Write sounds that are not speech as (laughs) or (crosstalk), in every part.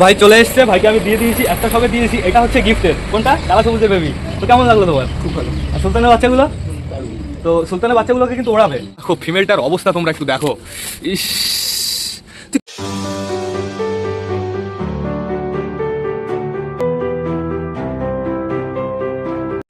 ভাই চলে এসছে ভাইকে আমি দিয়ে দিয়েছি একটা সবে দিয়েছি এটা হচ্ছে গিফটের কোনটা? কালা সবুজের বেবি তো কেমন লাগল তোমার? খুব ভালো। আর সুলতানের বাচ্চাগুলো? তো সুলতানের বাচ্চাগুলোকে কিন্তু ওড়াবে। খুব ফিমেলটার অবস্থা তোমরা একটু দেখো। ইস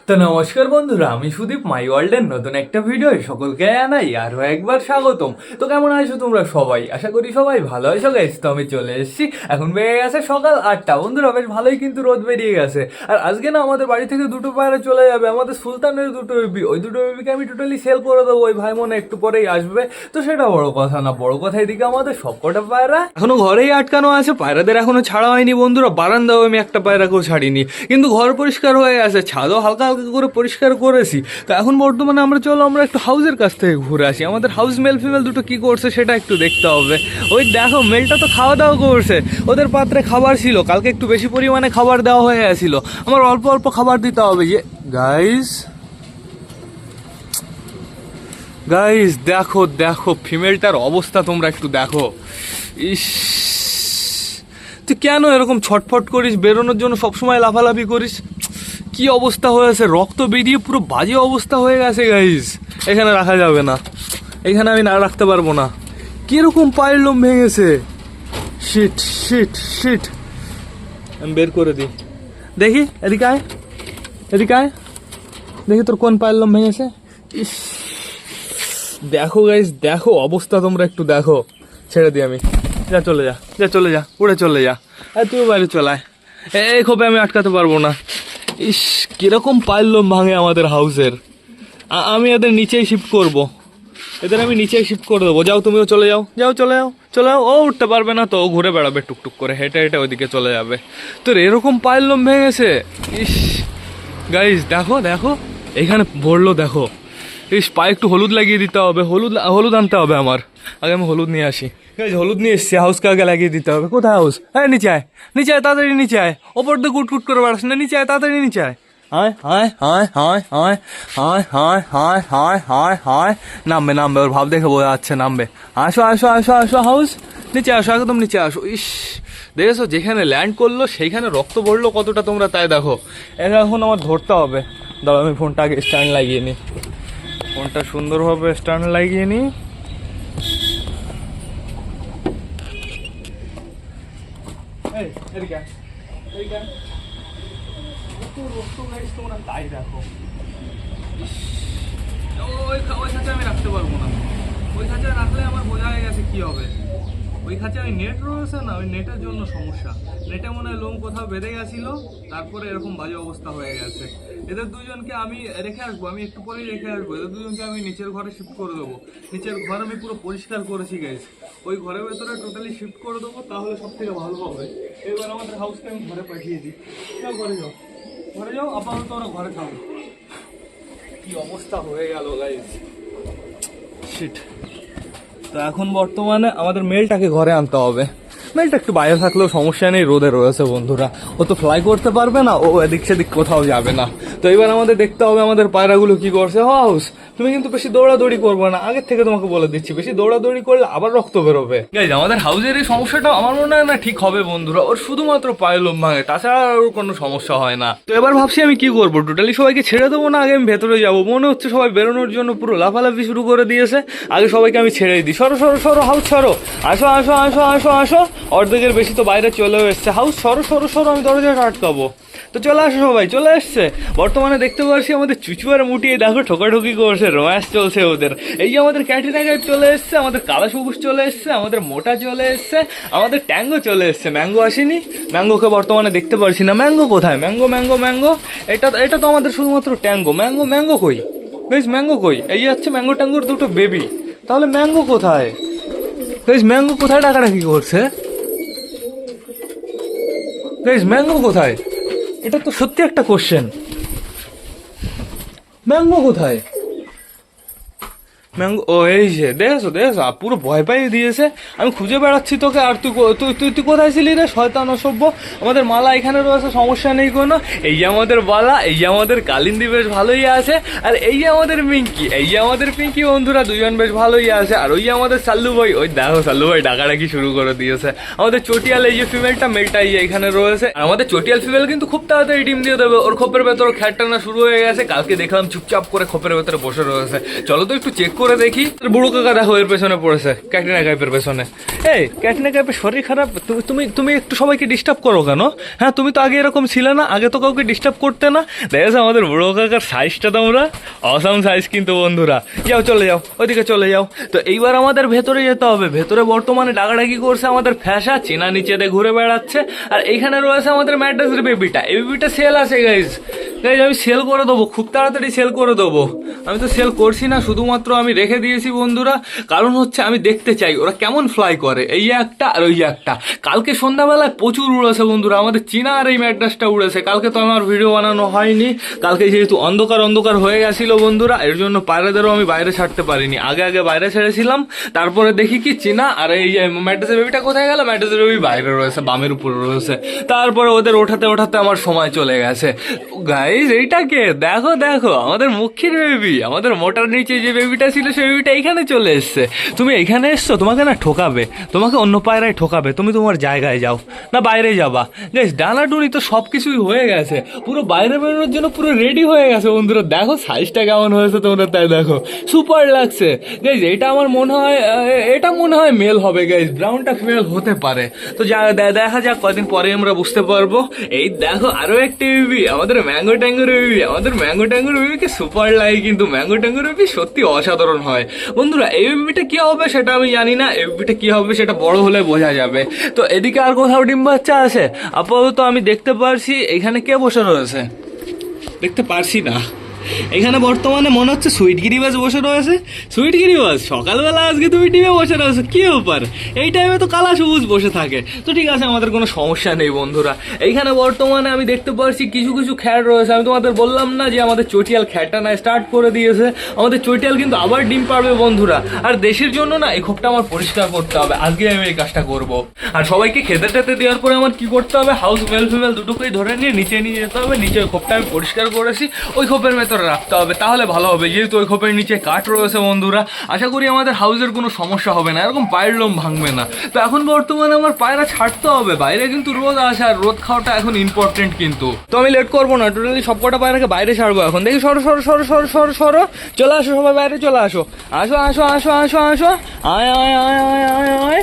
তো নমস্কার বন্ধুরা, আমি সুদীপ মাই ওয়ার্ল্ডের নতুন একটা ভিডিও সকলকে জানাই আরও একবার স্বাগতম। তো কেমন আছো তোমরা সবাই? আশা করি সবাই ভালো আছো গাইস তো আমি চলে এসেছি। এখন বেরিয়ে গেছে সকাল আটটা। বন্ধুরা, বেশ ভালোই কিন্তু রোদ বেরিয়ে গেছে। আর আজকে না আমাদের বাড়ি থেকে দুটো পায়রা চলে যাবে। আমাদের সুলতানের দুটো বেবি ওই দুটো বেবিকে আমি টোটালি সেল করে দেবো। ওই ভাই মনে একটু পরেই আসবে। তো সেটা বড় কথা না। বড় কথা এদিকে আমাদের সবকটা পায়রা এখনও ঘরেই আটকানো আছে। পায়রাদের এখনও ছাড়া হয়নি বন্ধুরা। বারান্দাও আমি একটা পায়রাকেও ছাড়িনি। কিন্তু ঘর পরিষ্কার হয়ে গেছে ছাদও হালকা হালকা করে পরিষ্কার করেছি? তো এখন বর্তমানে আমরা চলো, আমরা একটু হাউসের কাছ থেকে ঘুরে আসি। আমাদের হাউস মেল ফিমেল দুটো কি করছে সেটা একটু দেখতে হবে। ওই দেখো মেলটা তো খাওয়া দাওয়া করছে। ওদের পাত্রে খাবার ছিল, কালকে একটু বেশি পরিমাণে খাবার দেওয়া হয়ে গেছিল। আমার অল্প অল্প খাবার দিতে হবে। যে গাইস গাইস দেখো দেখো ফিমেলটার অবস্থা তোমরা একটু দেখো। ইস, তুই কেন এরকম ছটফট করিস? বেরোনোর জন্য সবসময় লাফালাফি করিস? কি অবস্থা হয়েছে রক্ত বেরিয়ে পুরো বাজে অবস্থা হয়ে গেছে গাইস এখানে রাখা যাবে না। এখানে আমি না রাখতে পারব না। কীরকম পায়ের লোম ভেঙেছে? শিট শিট শিট আমি বের করে দিই। দেখি, এদিকে আয়। এদিকে আয়। দেখি তোর কোন পায়ের লোম ভেঙেছে। ইস। দেখো গাইস দেখো অবস্থা তোমরা একটু দেখো। ছেড়ে দিই আমি। যা, চলে যা। যা, চলে যা। উড়ে চলে যা। আর তুই বাইরে চলায় এই খোপে আমি আটকাতে পারব না। ইস, কীরকম পায়ের লোম ভাঙে আমাদের হাউসের। আমি এদের নিচেই শিফট করব। এদের আমি নিচেই শিফট করে দেবো। যাও, তুমিও চলে যাও। যাও, চলে যাও চলে যাও। ও উঠতে পারবে না তো, ও ঘুরে বেড়াবে টুকটুক করে। হেঁটে হেঁটে ওইদিকে চলে যাবে। তোর এরকম পায়ের লোম ভেঙেছে? ইস গাইস দেখো দেখো। এখানে ভরলো, দেখো। ইস, পায়ে একটু হলুদ লাগিয়ে দিতে হবে। হলুদ হলুদ আনতে হবে আমার। আগে আমি হলুদ নিয়ে আসি। গাইস হলুদ নিয়ে এসছি হাউসকে আগে লাগিয়ে দিতে হবে কোথায় হাউস হ্যাঁ নিচে আয় নিচে আয় তাড়াতাড়ি নিচে আয় ওপর দিয়ে কুট কুট করে বেড়াস না নিচে আয় তাড়াতাড়ি নিচে আয় হায় হায় হায় হায় হায় হায় হায় হায় হায় হায় হায় নামবে নামবে ওর ভাব দেখে বোঝা যাচ্ছে নামবে আসো আসো আসো আসো হাউস নিচে আসো একদম নিচে আসো ইস দেখেছ যেখানে ল্যান্ড করল সেইখানে রক্ত পড়ল কতটা তোমরা তাই দেখো এটা এখন আমার ধরতে হবে দাঁড়াও আমি ফোনটা আগে স্ট্যান্ড লাগিয়ে নিই ফোনটা সুন্দরভাবে স্ট্যান্ড লাগিয়ে নিই তাই দেখো ইস, ওই ওই আমি রাখতে পারব না। ওই রাখলে আমার বোঝা হয়ে গেছে কী হবে। ওই ওই নেট রয়েছে না ওই নেটের জন্য সমস্যা। নেটে মনে হয় লোম কোথাও বেঁধে তারপরে এরকম বাজে অবস্থা হয়ে গেছে। এদের দুজনকে আমি রেখে আসব, আমি একটু পরেই রেখে আসব। এদের দুজনকে আমি নিচের ঘরে শিফট করে দেবো। নিচের ঘর আমি পুরো পরিষ্কার করেছি গাইস ওই ঘরের ভেতরে টোটালি শিফট করে দেবো, তাহলে সব থেকে ভালো হবে। এবার আমাদের হাউসকে আমি ঘরে পাঠিয়ে দিই। যাও, ঘরে যাও। ঘরে যাও, আপাতত ওরা ঘরে থাকো কি অবস্থা হয়ে গেল গাইস শিট তো এখন বর্তমানে আমাদের মেলটাকে ঘরে আনতে হবে। মেলটা একটু বাইরে থাকলেও সমস্যা নেই, রোদে রয়েছে বন্ধুরা। ও তো ফ্লাই করতে পারবে না, ও এদিক সেদিক কোথাও যাবে না। তো এবার আমাদের দেখতে হবে আমাদের পায়রাগুলো কি করছে। হাউস, তুমি কিন্তু বেশি দৌড়াদৌড়ি করবে না। আগের থেকে তোমাকে বলে দিচ্ছি, বেশি দৌড়াদৌড়ি করলে আবার রক্ত বেরোবে। আমাদের হাউসের এই সমস্যাটা আমার মনে হয় না ঠিক হবে বন্ধুরা। ওর শুধুমাত্র পায়ে লোম ভাঙে, তাছাড়া আর ওর কোনো সমস্যা হয় না। তো এবার ভাবছি আমি কি করব? টোটালি সবাইকে ছেড়ে দেবো না? আগে আমি ভেতরে যাব। মনে হচ্ছে সবাই বেরোনোর জন্য পুরো লাফালাফি শুরু করে দিয়েছে। আগে সবাইকে আমি ছেড়ে দিই। সরো সরো সরো, হাউস, সরো। আসো আসো আসো আসো আসো। অর্ধেকের বেশি তো বাইরে চলেও এসছে। হাউস সরো সরো সরো, আমি দরজাটা আটকাবো তো চলে আসো সবাই, চলে এসছে বর্তমানে দেখতে পাচ্ছি আমাদের চুচুয়ার মুটিয়ে দেখো ঠোকাঠুকি করছে রোম্যান্স চলছে ওদের। এই যে আমাদের ক্যাটরিনা গাইড চলে এসছে, আমাদের কালা সবুজ চলে এসছে, আমাদের মোটা চলে এসছে, আমাদের ট্যাঙ্গো চলে এসছে। ম্যাঙ্গো আসেনি? ম্যাঙ্গোকে বর্তমানে দেখতে পারছি না। ম্যাঙ্গো কোথায়? Mango mango mango. এটা এটা তো আমাদের শুধুমাত্র ট্যাঙ্গো। ম্যাঙ্গো ম্যাঙ্গো কই? বেশ, ম্যাঙ্গো কই? এই যাচ্ছে ম্যাঙ্গো ট্যাঙ্গোর দুটো বেবি তাহলে ম্যাঙ্গো কোথায়? বেশ, ম্যাঙ্গো কোথায় ডাকাডাকি করছে? বেশ ম্যাঙ্গো কোথায়? এটা তো সত্যি একটা কোশ্চেন ম্যাঙ্গো কোথায়? ম্যাঙ্গো ও এই যে দেখেছ আ, পুরো ভয় পাইয়ে দিয়েছে। আমি খুঁজে বেড়াচ্ছি তোকে আর তুই তুই তুই তুই কোথায় ছিলি রে শয়তান অসভ্য? আমাদের মালা এখানে রয়েছে সমস্যা নেই কোনো। এই যে আমাদের বালা এই যে আমাদের কালিন্দি বেশ ভালোই আছে আর এই যে আমাদের মিঙ্কি এই যে আমাদের পিঙ্কি বন্ধুরা দুজন বেশ ভালোই আছে আর ওই আমাদের সাল্লু ভাই ওই দেখো সাল্লু ভাই ডাকাডাকি শুরু করে দিয়েছে। আমাদের চটিয়াল এই যে ফিমেলটা মেলটা এই এখানে রয়েছে। আর আমাদের চটিয়াল ফিমেল কিন্তু খুব তাড়াতাড়ি ডিম দিয়ে দেবে ওর খোপের ভেতর খ্যাট টানা শুরু হয়ে গেছে কালকে দেখলাম চুপচাপ করে খোপের ভেতরে বসে রয়েছে। চলো তো একটু চেক করে দেখি। বুড়ো কাকা দেখো এর পেছনে পড়েছে, ক্যাটরিনা কাইপের পেছনে। এই, ক্যাটরিনা কাইপের শরীর খারাপ? তুমি তুমি একটু সবাইকে ডিস্টার্ব করো কেন? হ্যাঁ তুমি তো আগে এরকম ছিলে না, আগে তো কাউকে ডিস্টার্ব করতে না। দেখেছ আমাদের বুড়ো কাকার সাইজটা তোমরা অসাম সাইজ কিন্তু বন্ধুরা। যাও, চলে যাও ওইদিকে চলে যাও। তো এইবার আমাদের ভেতরে যেতে হবে। ভেতরে বর্তমানে ডাকাডাকি করছে আমাদের ফ্যাসা চেনা নিচেতে ঘুরে বেড়াচ্ছে। আর এইখানে রয়েছে আমাদের ম্যাড্রাসের বেবিটা এই বেবিটা সেল আছে গাইজ গাইজ আমি সেল করে দেবো, খুব তাড়াতাড়ি সেল করে দেবো। আমি তো সেল করছি না, শুধুমাত্র আমি রেখে দিয়েছি বন্ধুরা। কারণ হচ্ছে আমি দেখতে চাই, ওরা কেমন ফ্লাই করে। এই একটা আর ওই একটা। কালকে সন্ধ্যাবেলায় প্রচুর উড়েছে বন্ধুরা, আমাদের চীনা আর এই ম্যাড্রাসটা উড়েছে। কালকে তো আমার ভিডিও বানানো হয়নি। কালকে যেহেতু অন্ধকার অন্ধকার হয়ে গেছিল বন্ধুরা, এর জন্য পায়রাদেরও আমি বাইরে ছাড়তে পারিনি। আগে আগে বাইরে ছেড়েছিলাম, তারপরে দেখি কি চীনা আর এই যে ম্যাড্রাসের বেবিটা কোথায় গেল? ম্যাড্রাসের বেবি বাইরে রয়েছে, বামের উপরে রয়েছে। তারপরে ওদের ওঠাতে ওঠাতে আমার সময় চলে গেছে। গাইজ এইটাকে দেখো দেখো, আমাদের মুখির বেবি আমাদের মোটার নিচে যে বেবিটা ছিল, সেই বেবিটা এইখানে চলে এসছে। তুমি এখানে এসছো, তোমাকে না ঠকাবে, তোমাকে অন্য পায়রায় ঠকাবে, তুমি তোমার জায়গায় যাও, না বাইরে যাবা। গাইজ ডানাডুনি তো সব কিছুই হয়ে গেছে, পুরো বাইরে বেরোনোর জন্য পুরো রেডি হয়ে গেছে, বন্ধুরা। দেখো সাইজটা কেমন হয়েছে তোমরা, তাই দেখো। সুপার লাগছে। গাইজ এটা আমার মনে হয় এটা মনে হয় মেল হবে গাইজ ব্রাউনটা ফিমেল হতে পারে। তো যা, দেখা যাক কদিন পরে আমরা বুঝতে পারব। এই দেখো, আরও একটা বেবি আমাদের ম্যাঙ্গো ট্যাঙ্গোর বেবি আমাদের ম্যাঙ্গো ট্যাঙ্গোর বেবিকে সুপার লাগে কিন্তু ম্যাঙ্গো ট্যাঙ্গোর বেবি সত্যি অসাধারণ হয়। বন্ধুরা, এই বেবিটা কি হবে সেটা আমি জানি না। এই বেবিটা কি হবে সেটা বড় হলে বোঝা যাবে। তো এদিকে আর কোথাও ডিম বাচ্চা আছে? আপাতত আমি দেখতে পারছি, এখানে কে বসে রয়েছে? দেখতে পারছি না। এখানে বর্তমানে মনে হচ্ছে সুইট গিরিবাজ বসে রয়েছে। সুইট গিরিবাজ সকালবেলা আজকে তুমি টিমে বসে রয়েছো, কি ব্যাপার? এই টাইমে তো কালা সবুজ বসে থাকে। তো ঠিক আছে, আমাদের কোনো সমস্যা নেই বন্ধুরা। এইখানে বর্তমানে আমি দেখতে পাচ্ছি কিছু কিছু খ্যাট রয়েছে। আমি তোমাদের বললাম না যে আমাদের চটিয়াল খ্যাটটা না স্টার্ট করে দিয়েছে। আমাদের চটিয়াল কিন্তু আবার ডিম পারবে বন্ধুরা। আর দেশের জন্য না, এই খোপটা আমার পরিষ্কার করতে হবে। আজকে আমি এই কাজটা করব। আর সবাইকে খেতে টেতে দেওয়ার পরে আমার কি করতে হবে? হাউস মেল ফিমেল দুটোকেই ধরে নিয়ে নিচে নিয়ে যেতে হবে। নিচে ওই খোপটা আমি পরিষ্কার করেছি। ওই খোপের ভেতরে রাখতে হবে, তাহলে ভালো হবে। যেহেতু ওই খোপের নিচে কাঠ রয়েছে বন্ধুরা, আশা করি আমাদের হাউসের কোনো সমস্যা হবে না, এরকম পায়ের লোম ভাঙবে না। তো এখন বর্তমানে আমার পায়রা ছাড়তে হবে, বাইরে কিন্তু রোদ আসে আর রোদ খাওয়াটা এখন ইম্পর্টেন্ট কিন্তু। তো আমি লেট করব না টোটালি সব কটা পায়রাকে বাইরে ছাড়বো এখন। দেখি সরো সরো সরো সরো সরো সরো, চলে আসো সবাই বাইরে, চলে আসো। আসো আসো আসো আসো আসো। আয় আয় আয় আয় আয় আয়।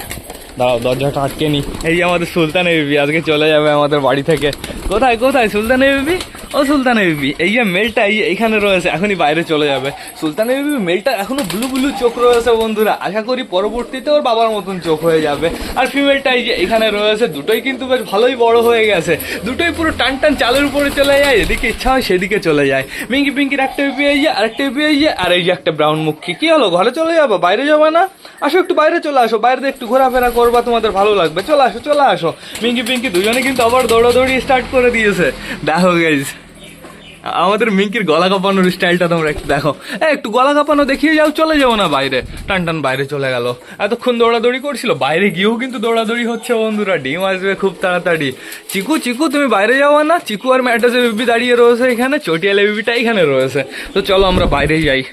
দাঁড়াও, দরজাটা আটকে নি। এই যে আমাদের সুলতান বিবি আজকে চলে যাবে আমাদের বাড়ি থেকে। কোথায় কোথায়? সুলতান বিবি ও, সুলতান বিবি এই যে মেলটা এই এইখানে রয়েছে, এখনই বাইরে চলে যাবে। সুলতান বিবি মেলটা এখনও ব্লু ব্লু চোখ রয়েছে বন্ধুরা। আশা করি পরবর্তীতে ওর বাবার মতন চোখ হয়ে যাবে। আর ফিমেলটা এই যে এখানে রয়েছে, দুটোই কিন্তু বেশ ভালোই বড় হয়ে গেছে। দুটোই পুরো টান টান চালের উপরে চলে যায় এদিকে ইচ্ছা হয় সেদিকে চলে যায়। মিঙ্কি পিঙ্কির একটা বিবি এই যে, আরেকটা বিবি এই যে, আর এই যে একটা ব্রাউন মুখী। কি হলো, ঘরে চলে যাব? বাইরে যাবে না? আসো, একটু বাইরে চলে আসো বাইরে একটু ঘোরাফেরা করবা, তোমাদের ভালো লাগবে। চলে আসো চলে আসো। মিঙ্কি পিঙ্কি দুজনে কিন্তু আবার দৌড়াদৌড়ি স্টার্ট করে দিয়েছে। দেখো গাইজ আমাদের মিঙ্কির গলা কাঁপানোর স্টাইলটা তোমরা একটু দেখো। একটু গলা কাঁপানো দেখিয়ে যাও, চলে যাও না বাইরে। টান টান, বাইরে চলে গেল। এতক্ষণ দৌড়াদৌড়ি করছিল, বাইরে গিয়েও কিন্তু দৌড়াদৌড়ি হচ্ছে বন্ধুরা। ডিম আসবে খুব তাড়াতাড়ি। চিকু চিকু, তুমি বাইরে যাও না, চিকু আর ম্যাটাসের বিবি দাঁড়িয়ে রয়েছে এখানে, চটিয়ালে বিবিটা এখানে রয়েছে। তো চলো আমরা বাইরে যাই।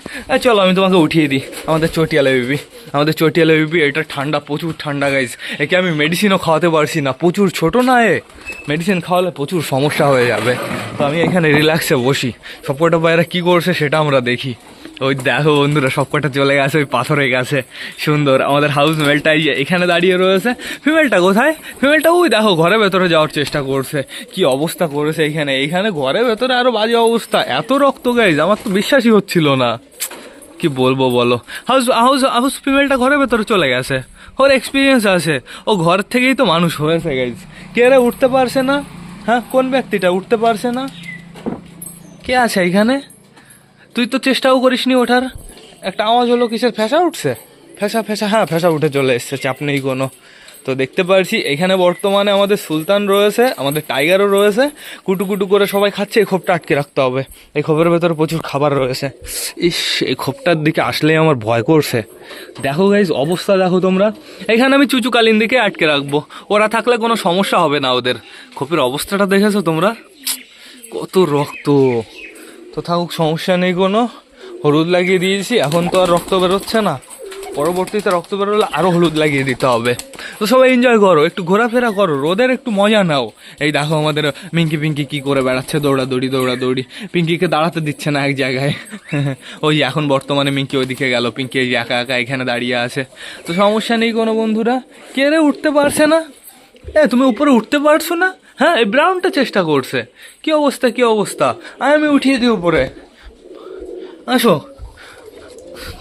চলো, আমি তোমাকে উঠিয়ে দিই, আমাদের চটিয়ালে বিবি। আমাদের চটিয়ালে বিবি, এটা ঠান্ডা, প্রচুর ঠান্ডা গাইজ একে আমি মেডিসিনও খাওয়াতে পারছি না, প্রচুর ছোট না এ। মেডিসিন খাওয়ালে প্রচুর সমস্যা হয়ে যাবে। তো আমি এখানে রিল্যাক্সে বসি। সবকটা বাইরে কি করছে সেটা আমরা দেখি। ওই দেখো বন্ধুরা, সবকটা চলে গেছে, ওই পাথরে গেছে। সুন্দর, আমাদের হাউস মেলটা এই যে এখানে দাঁড়িয়ে রয়েছে। ফিমেলটা কোথায়? ফিমেলটা ওই দেখো, ঘরের ভেতরে যাওয়ার চেষ্টা করছে। কি অবস্থা করেছে এইখানে এইখানে ঘরের ভেতরে আরও বাজে অবস্থা। এত রক্ত গাইজ আমার তো বিশ্বাসই হচ্ছিল না। কি বলব বলো? হাউস হাউস হাউস ফিমেলটা ঘরের ভেতরে চলে গেছে। ওর এক্সপিরিয়েন্স আছে। ও ঘর থেকেই তো মানুষ হয়েছে গাইজ কে রে উঠতে পারছে না? হ্যাঁ কোন ব্যক্তিটা উঠতে পারছে না? কে আছে এখানে? তুই তো চেষ্টাও করিসনি ওঠার। একটা আওয়াজ হলো কিসের? ফ্যাসা উঠছে? ফ্যাসা ফ্যাসা হ্যাঁ ফ্যাসা উঠে চলে এসছে, চাপ নেই কোনো। তো দেখতে পারছি এখানে বর্তমানে আমাদের সুলতান রয়েছে, আমাদের টাইগারও রয়েছে। কুটু কুটু করে সবাই খাচ্ছে, এই খোপটা আটকে রাখতে হবে। এই খোপের ভেতরে প্রচুর খাবার রয়েছে। ইস, এই খোপটার দিকে আসলেই আমার ভয় করছে। দেখো গাইজ অবস্থা দেখো তোমরা। এখানে আমি চুচুকালীন দিকে আটকে রাখব। ওরা থাকলে কোনো সমস্যা হবে না ওদের। খোপের অবস্থাটা দেখেছ তোমরা? কত রক্ত। তো থাকুক, সমস্যা নেই কোনো। হলুদ লাগিয়ে দিয়েছি, এখন তো আর রক্ত বেরোচ্ছে না। পরবর্তীতে রক্ত বেরোলে আরও হলুদ লাগিয়ে দিতে হবে। তো সবাই এনজয় করো, একটু ঘোরাফেরা করো, রোদের একটু মজা নাও। এই দেখো আমাদের মিঙ্কি পিঙ্কি কি করে বেড়াচ্ছে, দৌড়াদৌড়ি দৌড়াদৌড়ি। পিঙ্কিকে দাঁড়াতে দিচ্ছে না এক জায়গায়। (laughs) ওই এখন বর্তমানে মিঙ্কি ওইদিকে গেল, পিঙ্কি এই একা একা এখানে দাঁড়িয়ে আছে। তো সমস্যা নেই কোনো বন্ধুরা। কে রে উঠতে পারছে না। এ, তুমি উপরে উঠতে পারছ না? হ্যাঁ এই ব্রাউনটা চেষ্টা করছে। কি অবস্থা কি অবস্থা? আমি উঠিয়ে দিই উপরে। আসো।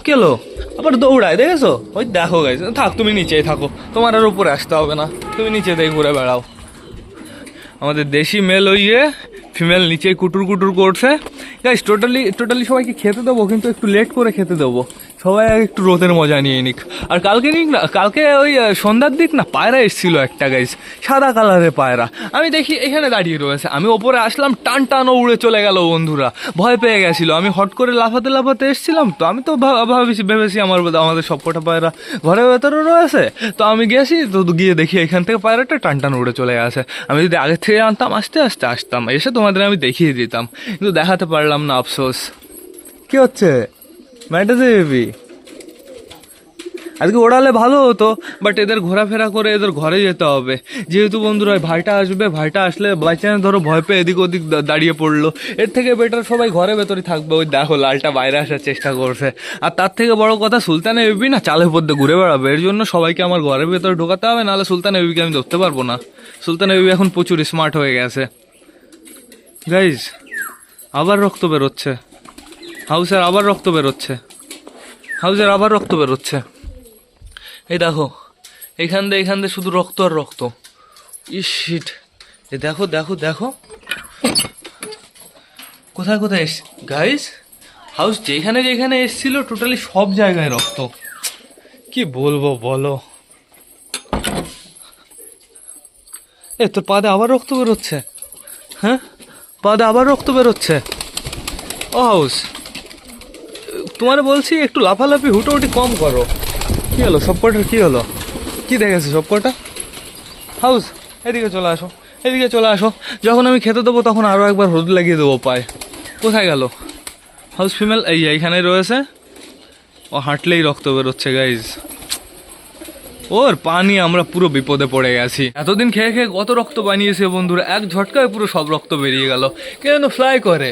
কেলো আবার দৌড়ায়, দেখেছ? ওই দেখো গাইছে থাক, তুমি নিচেই থাকো। তোমার আর উপরে আসতে হবে না। তুমি নিচে দিয়ে ঘুরে বেড়াও। আমাদের দেশি মেল ওই ফিমেল নিচে কুটুর কুটুর করছে। গাইস টোটালি টোটালি সবাইকে খেতে দেবো, কিন্তু একটু লেট করে খেতে দেবো। সবাই একটু রোদের মজা নিয়ে নিক। আর কালকে নিক না, কালকে ওই সন্ধ্যার দিক না, পায়রা এসেছিল একটা গাইস সাদা কালারের পায়রা। আমি দেখি এখানে দাঁড়িয়ে রয়েছে। আমি ওপরে আসলাম, টান টানও উড়ে চলে গেল বন্ধুরা। ভয় পেয়ে গেছিল। আমি হট করে লাফাতে লাফাতে এসেছিলাম, তো আমি তো ভাবেছি ভেবেছি আমার আমাদের সবকটা পায়রা ঘরের ভেতরে রয়েছে। তো আমি গেছি, তো গিয়ে দেখি এখান থেকে পায়রাটা টান টান উড়ে চলে গেছে। আমি যদি আগে থেকে আনতাম, আস্তে আস্তে আসতাম। এসে তোমাদের আমি দেখিয়ে দিতাম। কিন্তু দেখাতে পারলাম না, আফসোস। কি হচ্ছে? ম্যাটাজে বেবি আজকে ওড়ালে ভালো হতো বাট এদের ঘোরাফেরা করে এদের ঘরে যেতে হবে। যেহেতু বন্ধুরা, ভাইটা আসবে, ভাইটা আসলে বাই চান্স ধরো ভয় পেয়ে এদিক ওদিক দাঁড়িয়ে পড়ল। এর থেকে বেটার সবাই ঘরে ভেতরে থাকবে। ওই দেখো, লালটা বাইরে আসার চেষ্টা করছে। আর তার থেকে বড় কথা সুলতানের বেবি না চালের পদ্মে ঘুরে বেড়াবে। এর জন্য সবাইকে আমার ঘরের ভেতরে ঢোকাতে হবে, নাহলে সুলতানের বেবিকে আমি ধরতে পারব না। সুলতানের বেবি এখন প্রচুর স্মার্ট হয়ে গেছে। গাইজ আবার রক্ত বেরোচ্ছে। হাউসের আবার রক্ত বেরোচ্ছে। হাউসের আবার রক্ত বেরোচ্ছে। এই দেখো, এখান দিয়ে এখান দিয়ে শুধু রক্ত আর রক্ত। ইসিট এ দেখো দেখো দেখো। কোথায় কোথায় এস গাইস হাউস যেখানে যেখানে এসছিল টোটালি সব জায়গায় রক্ত। কি বলব, বলো। এ, তোর পাদে আবার রক্ত বেরোচ্ছে? হ্যাঁ? পাদে আবার রক্ত বেরোচ্ছে। ও, হাউস। তোমার বলছি, একটু লাফালাফি, হুটোহুটি কম করো। কি হলো? সবকটার কি হলো? কি দেখেছ সবকটা হাউস, এদিকে চলে আসো, এদিকে চলে আসো। যখন আমি খেতে দেবো, তখন আরও একবার হলুদ লাগিয়ে দেবো পায়ে। কোথায় গেল? হাউস ফিমেল, এই এইখানে রয়েছে। ও, হাঁটলেই রক্ত বেরোচ্ছে গাইজ ওর পানি আমরা পুরো বিপদে পড়ে গেছি। এতদিন খেয়ে খেয়ে কত রক্ত বানিয়েছে বন্ধুরা, এক ঝটকায় পুরো সব রক্ত বেরিয়ে গেল। কেন ফ্লাই করে?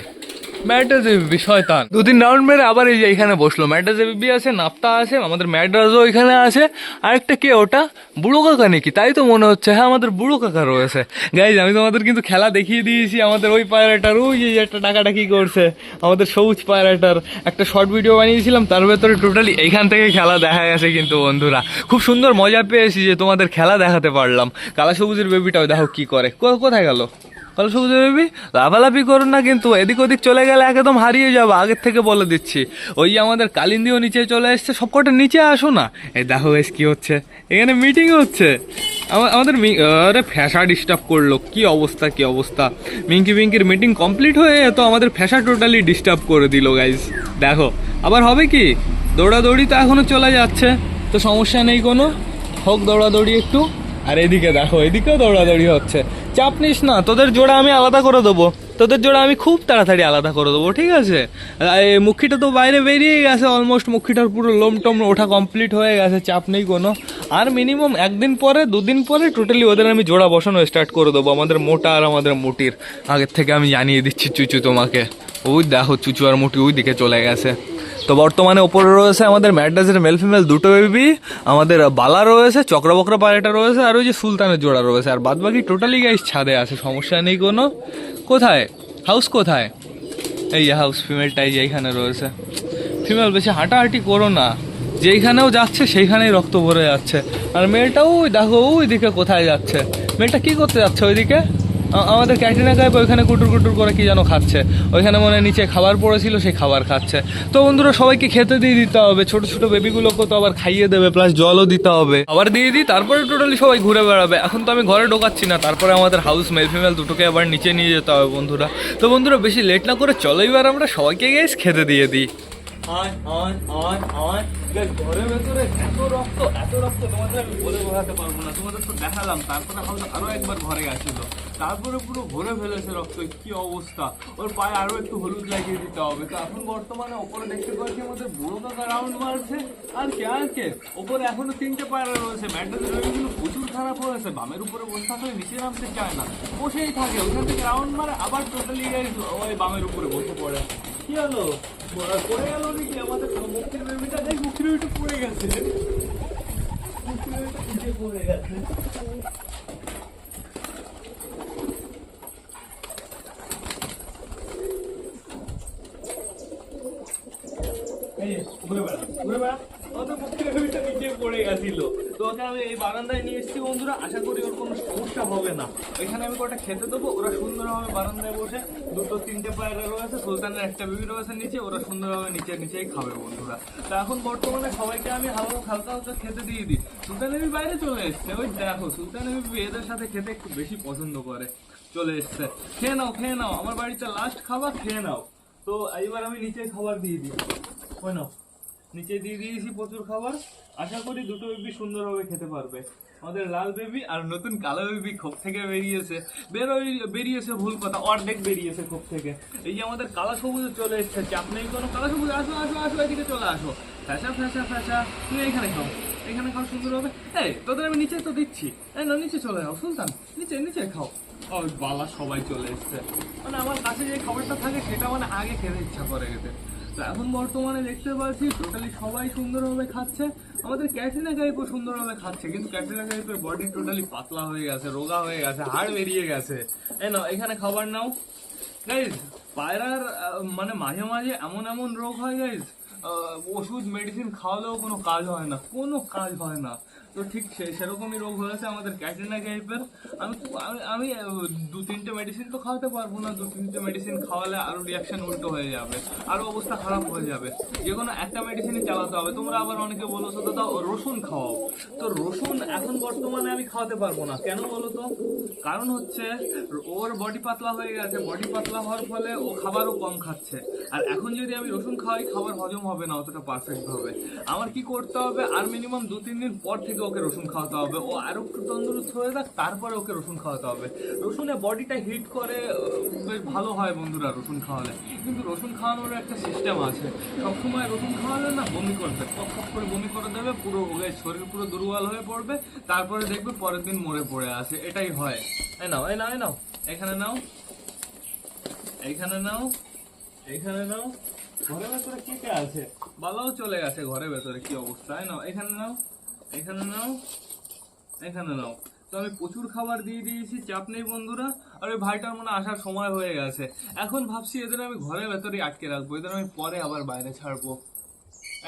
ম্যাডাজে শয়তান দুদিন রাউন্ড মেরে আবার এই যে এখানে বসল। ম্যাডাজে বিবি আছে নাপ্তা আছে, আমাদের ম্যাডাজও এখানে আছে। আরেকটা কে ওটা? বুড়ো কাকা নাকি? তাই তো মনে হচ্ছে হ্যাঁ আমাদের বুড়ো কাকা রয়েছে। গাইজ আমি তোমাদের কিন্তু খেলা দেখিয়ে দিয়েছি। আমাদের ওই পায়রাটার, ওই যে একটা টাকাটা কি করছে। আমাদের সবুজ পায়রাটার একটা শর্ট ভিডিও বানিয়েছিলাম। তার ভেতরে টোটালি এইখান থেকে খেলা দেখা গেছে কিন্তু বন্ধুরা। খুব সুন্দর মজা পেয়েছি যে তোমাদের খেলা দেখাতে পারলাম। কালা সবুজের বেবিটাও দেখো কি করে। কোথায় গেল? কালো সবুজ বেবি লাফালাফি করো না কিন্তু, এদিক ওদিক চলে গেলে একদম হারিয়ে যাব, আগের থেকে বলে দিচ্ছি। ওই আমাদের কালিন্দিও নিচে চলে এসছে, সবকটা নিচে আসো না। এই দেখো বেশ কি হচ্ছে, এখানে মিটিং হচ্ছে। আমাদের আরে ফ্যাশা ডিস্টার্ব করল, কি অবস্থা কি অবস্থা? মিঙ্কি পিঙ্কির মিটিং কমপ্লিট হয়ে তো আমাদের ফ্যাশা টোটালি ডিস্টার্ব করে দিল গাইজ দেখো, আবার হবে কি? দৌড়াদৌড়ি তো এখনও চলে যাচ্ছে, তো সমস্যা নেই কোনো। হোক দৌড়াদৌড়ি একটু। আর এদিকে দেখো, এদিকেও দৌড়াদৌড়ি হচ্ছে। চাপ নিস না, তোদের জোড়া আমি আলাদা করে দেবো। তোদের জোড়া আমি খুব তাড়াতাড়ি আলাদা করে দেবো, ঠিক আছে? মুখিটা তো বাইরে বেরিয়ে গেছে অলমোস্ট মুখিটার পুরো লোম টোম ওঠা কমপ্লিট হয়ে গেছে, চাপ নেই কোনো। আর মিনিমাম একদিন পরে, দুদিন পরে টোটালি ওদের আমি জোড়া বসানো স্টার্ট করে দেবো, আমাদের মোটা আর আমাদের মুটির। আগের থেকে আমি জানিয়ে দিচ্ছি চুচু তোমাকে। ওই দেখো, চুচু আর মুটি ওই দিকে চলে গেছে। তো বর্তমানে ওপরে রয়েছে আমাদের ম্যাড্রাসের মেল ফিমেল দুটো বেবি আমাদের বালা রয়েছে, চক্রবক্র পায়রাটা রয়েছে, আর ওই যে সুলতানের জোড়া রয়েছে। আর বাদ বাকি টোটালি গাইস ছাদে আছে, সমস্যা নেই কোনো। কোথায়? হাউস কোথায়? এই যে হাউস ফিমেলটাই যে এইখানে রয়েছে। ফিমেল বেশি হাঁটাহাঁটি করো না। যেইখানেও যাচ্ছে, সেইখানেই রক্ত ভরে যাচ্ছে। আর মেয়েটাও ওই দেখো ওই দিকে কোথায় যাচ্ছে। মেয়েটা কি করতে যাচ্ছে ওইদিকে? আমাদের ক্যাটরিনা কাইপ ওইখানে কুটুর কুটুর করে কি যেন খাচ্ছে। ওইখানে মনে নিচে খাবার পড়েছিল সেই খাবার খাচ্ছে। তো বন্ধুরা, সবাইকে খেতে দিয়ে দিতে হবে। ছোট ছোট বেবিগুলোকে তো আবার খাইয়ে দেবে প্লাস জলও দিতে হবে। আবার দিয়ে দিই, তারপরে টোটালি সবাই ঘুরে বেড়াবে। এখন তো আমি ঘরে ঢোকাচ্ছি না, তারপরে আমাদের হাউস মেল ফিমেল দুটোকে আবার নিচে নিয়ে যেতে হবে বন্ধুরা। তো বন্ধুরা, বেশি লেট না করে চলো এবার আমরা সবাইকে গেস খেতে দিয়ে দিই। ঘরের ভেতরে এত রক্ত এত রক্ত আমি বোঝাতে পারব না। তোমাদের তো দেখালাম একবার ঘরে তারপরে পুরো ভরে ফেলেছে রক্ত কি অবস্থা? ওর পায়ে একটু হলুদ লাগিয়ে দিতে হবে। তো এখন বর্তমানে ওপরে দেখতে পাচ্ছি বুড়ো কাকা রাউন্ড মারছে। আর কে আর কে? ওপরে এখনও তিনটে পায়রা রয়েছে। প্রচুর খারাপ হয়েছে। বামের উপরে বসে থাকলে নিচে নামতে চায় না। বসেই থাকে, ওখান থেকে রাউন্ড মারে, আবার টোটালি ওই বামের উপরে বসে পড়ে। কি হলো? পড়ে গেল নাকি? আমাদের মুখের বেবিটা দেখ পুকুরে গেছে পুকুরে পড়ে গেছে এই উড়ে বেড়া উড়ে বেড়া তো ওকে আমি এই বারান্দায় নিয়ে এসেছি, বন্ধুরা। আশা করি ওর কোনো সমস্যা হবে না। এখানে আমি কটা খেতে দেবো, ওরা সুন্দরভাবে বারান্দায় বসে দুটো, তিনটে পায়রা রয়েছে, সুলতানের একটা বেবি রয়েছে নিচে, ওরা সুন্দরভাবে নিচে, নিচেই খাবে, বন্ধুরা। তো এখন বর্তমানে সবাইকে আমি হালকা হালকা হালকা খেতে দিয়ে দিই। সুলতান বেবি বাইরে চলে এসছে, ওই দেখো, সুলতান বেবি এদের সাথে খেতে একটু বেশি পছন্দ করে, চলে এসছে। খেয়ে নাও খেয়ে নাও, আমার বাড়িতে লাস্ট খাবার, খেয়ে নাও। তো এইবার আমি নিচে খাবার দিয়ে দিই। ওই নাও। নিচে দিয়ে দিয়েছি প্রচুর খাবার। আশা করি দুটো বেবি সুন্দরভাবে খেতে পারবে। আমাদের লাল বেবি আর নতুন কালো বেবি খোপ থেকে বেরিয়েছে। বেরোই বেরিয়েছে ভুল কথা, অর্ধেক বেরিয়েছে খোপ থেকে। এই যে আমাদের কালো সবুজ চলে এসছে, চাপ নেই কোনো। কালো সবুজ, আসো আসো আসো, এদিকে চলে আসো। ফ্যাসা ফ্যাসা ফ্যাসা। তুমি এখানে খাও এখানে খাও সুন্দর হবে এই, তোদের আমি নিচে তো দিচ্ছি। এই না নিচে চলে যাও, সুলতান, নিচে নিচে খাও। ও বালা, সবাই চলে এসছে। মানে আমার কাছে যে খাবারটা থাকে, সেটা মানে আগে খেতে ইচ্ছা করে গেছে। তো এখন বর্তমানে দেখতে পাচ্ছি টোটালি সবাই সুন্দরভাবে খাচ্ছে। আমাদের ক্যাটরিনা কাইপও সুন্দরভাবে খাচ্ছে, কিন্তু ক্যাটরিনা কাইপের বডি টোটালি পাতলা হয়ে গেছে, রোগা হয়ে গেছে, হাড় বেরিয়ে গেছে। এই নাও, এখানে খাবার নাও। গাইজ পায়রার মানে মাঝে মাঝে এমন এমন রোগ হয় গাইজ ওষুধ মেডিসিন খাওয়ালেও কোনো কাজ হয় না, কোনো কাজ হয় না। তো ঠিক সেরকমই রোগ হয়েছে আমাদের ক্যাটরিনা টাইপের আমি আমি- দু তিনটে মেডিসিন তো খাওয়াতে পারব না। দু তিনটে মেডিসিন খাওয়ালে আরও রিয়াকশন উল্টো হয়ে যাবে। আরও অবস্থা খারাপ হয়ে যাবে। যে কোনো একটা মেডিসিনই চালাতে হবে। তোমরা আবার অনেকে বলো তো দাও, রসুন খাওয়াও। তো রসুন এখন বর্তমানে আমি খাওয়াতে পারব না। কেন বলো তো? কারণ হচ্ছে, ওর বডি পাতলা হয়ে গেছে। বডি পাতলা হওয়ার ফলে ও খাবারও কম খাচ্ছে। আর এখন যদি আমি রসুন খাওয়াই, খাবার হজম হবে না অতটা পারফেক্ট হবে আমার কি করতে হবে? আর মিনিমাম দু তিন দিন পর থেকে ওকে রসুন খাওয়াতে হবে। ও আরও একটু তন্দুরস্ত হয়ে যাক, তারপরে ওকে রসুন খাওয়াতে হবে। রসুনে বডিটা হিট করে বেশ ভালো হয় বন্ধুরা রসুন খাওয়ালে। কিন্তু রসুন খাওয়ানোর একটা সিস্টেম আছে। সবসময় রসুন খাওয়ালে না বমি করবে। টক করে বমি করে দেবে, পুরো ওকে শরীর পুরো দুর্বল হয়ে পড়বে। তারপরে দেখবে পরের দিন মরে পড়ে আছে। এটাই হয়। এই নাও এই নাও এই নাও। এখানে নাও। এইখানে নাও। এইখানে নাও। ঘরের ভেতরে কে কে আছে? বালাও চলে গেছে ঘরের ভেতরে, কি অবস্থা? নাও, এখানে নাও। এখানে নাও এখানে নাও। তো আমি প্রচুর খাবার দিয়ে দিয়েছি, চাপ নেই বন্ধুরা। আর ওই ভাইটার মনে আসার সময় হয়ে গেছে। এখন ভাবছি এদের আমি ঘরের ভেতরেই আটকে রাখব, এদের আমি পরে আবার বাইরে ছাড়বো।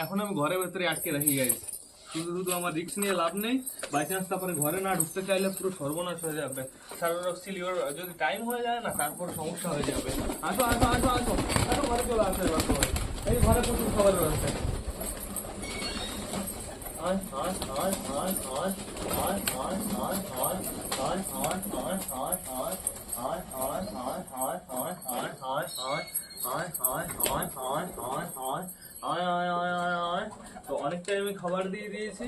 এখন আমি ঘরের ভেতরে আটকে রাখি গাইছি শুধু শুধু আমার রিক্স নিয়ে লাভ নেই। বাই চান্স তারপরে ঘরে না ঢুকতে চাইলে পুরো সর্বনাশ হয়ে যাবে। সারোরক্সিলিওর যদি টাইম হয়ে যায় না, তারপর সমস্যা হয়ে যাবে। আসো আসো আসো আসো। আসো, ঘরে চলে আসো এবার এই ঘরে প্রচুর খাবার রয়েছে। তো অনেকটাই আমি খাবার দিয়ে দিয়েছি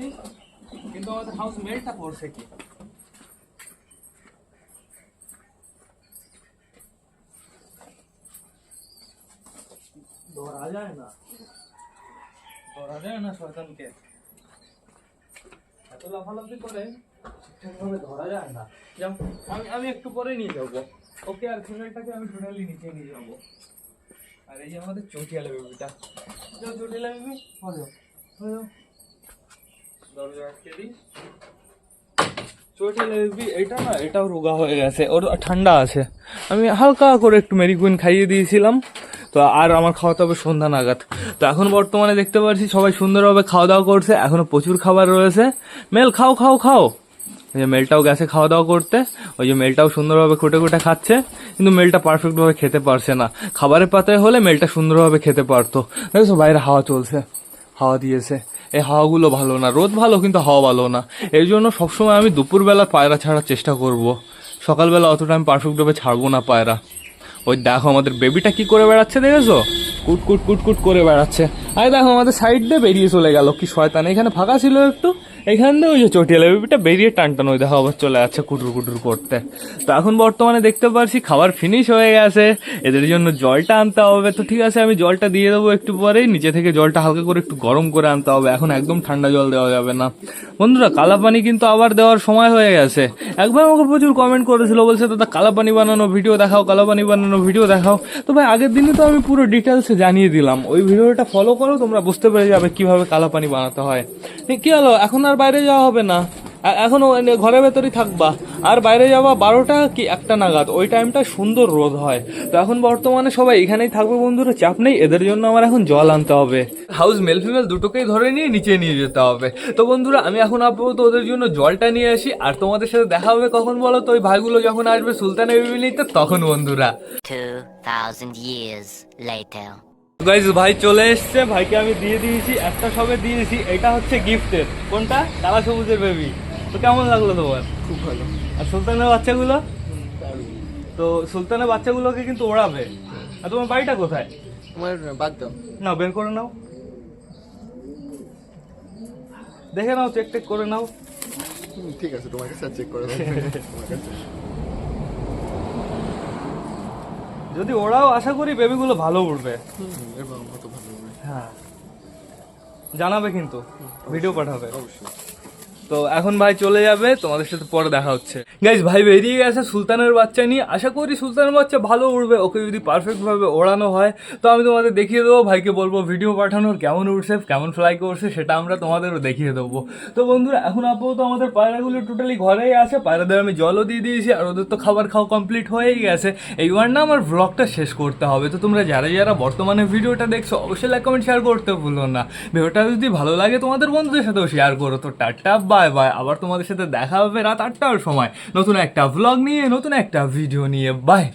কিন্তু আমাদের হাউস মেলটা করছে কি ধরা যায় না ধরা যায় না শয়তানকে এত লাফালাফি করে ঠিকঠাকভাবে ধরা যায় না। যাও, আমি আমি একটু পরে নিয়ে যাব। ওকে, আর ফিমেলটাকে আমি টোটালি নিচে নিয়ে যাব। আর এই যে আমাদের চটিয়ালা বেবিটা। চটিয়ালা বেবি হয়ে যাও। দরজা আটকে দিই। চটিয়ালা বেবি, এটা না, এটাও রোগা হয়ে গেছে। ওর ঠান্ডা আছে। আমি হালকা করে একটু মেরিকুইন খাইয়ে দিয়েছিলাম। তো আর আমার খাওয়াতে হবে সন্ধ্যা নাগাদ। তো এখন বর্তমানে দেখতে পাচ্ছি সবাই সুন্দরভাবে খাওয়া দাওয়া করছে, এখনও প্রচুর খাবার রয়েছে। মেল, খাও খাও খাও। ওই যে মেলটাও গেছে খাওয়া দাওয়া করতে, ওই যে মেলটাও সুন্দরভাবে খুঁটে খুঁটে খাচ্ছে, কিন্তু মেলটা পারফেক্টভাবে খেতে পারছে না। খাবারের পাতায় হলে মেলটা সুন্দরভাবে খেতে পারতো। দেখছ, বাইরে হাওয়া চলছে, হাওয়া দিয়েছে। এই হাওয়াগুলো ভালো না, রোদ ভালো, কিন্তু হাওয়া ভালো না। এই জন্য সবসময় আমি দুপুরবেলা পায়রা ছাড়ার চেষ্টা করব। সকালবেলা অতটা আমি পারফেক্টভাবে ছাড়বো না পায়রা। ওই দেখো আমাদের বেবিটা কি করে বেড়াচ্ছে দেখেছ? কুটকুট কুটকুট কুট কুট করে বেড়াচ্ছে। আরে দেখো আমাদের সাইড দিয়ে বেরিয়ে চলে গেল। কি শয়তান, এখানে ফাঁকা ছিল একটু? এখান দিয়ে ওই যে চটিয়ালা বেবিটা বেরিয়ে টান টান ওই দেখো আবার চলে যাচ্ছে কুটুর কুটুর করতে। তো এখন বর্তমানে দেখতে পারছি খাবার ফিনিশ হয়ে গেছে, এদের জন্য জলটা আনতে হবে। তো ঠিক আছে, আমি জলটা দিয়ে দেবো একটু পরেই, নিচে থেকে জলটা হালকা করে একটু গরম করে আনতে হবে। এখন একদম ঠান্ডা জল দেওয়া যাবে না। বন্ধুরা কালা পানি কিন্তু আবার দেওয়ার সময় হয়ে গেছে। একবার আমাকে প্রচুর কমেন্ট করেছিল, বলছে, দাদা কালা পানি বানানো ভিডিও দেখাও কালা পানি বানানো ভিডিও দেখাও। তো ভাই, আগের দিনই তো আমি পুরো ডিটেলসে জানিয়ে দিলাম। ওই ভিডিওটা ফলো করো, তোমরা বুঝতে পেরে যাবে কীভাবে কালা পানি বানাতে হয়। কি হলো? এখন আর বাইরে যাওয়া হবে না। এখন ঘরের ভেতরই থাকবা। আর বাইরে যাওয়া বারোটা কি একটা নাগাদ? ওই টাইমটা সুন্দর রোদ হয়। তো এখন বর্তমানে সবাই এখানেই থাকবে বন্ধুরা চাপ নেই। এদের জন্য আমার এখন জল আনতে হবে। হাউস মেল ফিমেল দুটোকেই ধরে নিয়ে নিচে নিয়ে যেতে হবে। তো বন্ধুরা আমি এখন আপাতত ওদের জন্য জলটা নিয়ে আসি। আর তোমাদের সাথে দেখা হবে কখন বলো তো? ওই ভাইগুলো যখন আসবে সুলতানের বেবি নিতে তখন বন্ধুরা। 2,000 years later. গাইজ ভাই চলে এসছে। ভাইকে আমি দিয়ে দিয়েছি একটা সবে দিয়েছি। এটা হচ্ছে গিফটের কোনটা? কালা সবুজের বেবি তো কেমন লাগল তোমার? খুব ভালো। আর সুলতানের বাচ্চাগুলো? তো সুলতানের বাচ্চাগুলোকে কিন্তু ওড়াবে। আর তোমার বাড়িটা কোথায়? তোমার বাদ দাও। না বের করে নাও। দেখে নাও চেক টেক করে নাও। ঠিক আছে তোমার কাছে চেক করে দাও (laughs) তোমার কাছে যদি ওরাও আশা করি বেবিগুলো ভালো উঠবে হ্যাঁ। জানাবে কিন্তু ভিডিও পাঠাবে। অবশ্যই। তো এখন ভাই চলে যাবে, তোমাদের সাথে পরে দেখা হচ্ছে। গাইজ ভাই বেরিয়ে গেছে সুলতানের বাচ্চা নিয়ে। আশা করি সুলতানের বাচ্চা ভালো উঠবে ওকে যদি পারফেক্টভাবে ওড়ানো হয়। তো আমি তোমাদের দেখিয়ে দেবো, ভাইকে বলব ভিডিও পাঠানোর কেমন উঠছে কেমন ফ্লাই করছে, সেটা আমরা তোমাদেরও দেখিয়ে দেবো। তো বন্ধুরা, এখন আপাতত আমাদের পায়রাগুলো টোটালি ঘরেই আছে। পায়রাদের আমি জলও দিয়ে দিয়েছি, আর ওদের তো খাবার খাওয়া কমপ্লিট হয়েই গেছে। এইবার না আমার ব্লগটা শেষ করতে হবে। তো তোমরা যারা যারা বর্তমানে ভিডিওটা দেখছ, অবশ্যই লাইক কমেন্ট শেয়ার করতে ভুলো না। ভিডিওটা যদি ভালো লাগে তোমাদের বন্ধুদের সাথেও শেয়ার করো। তো টাটা বাই বাই, আবার তোমাদের সাথে দেখা হবে রাত আটটার সময়। নতুন একটা ভ্লগ নিয়ে, নতুন একটা ভিডিও নিয়ে। বাই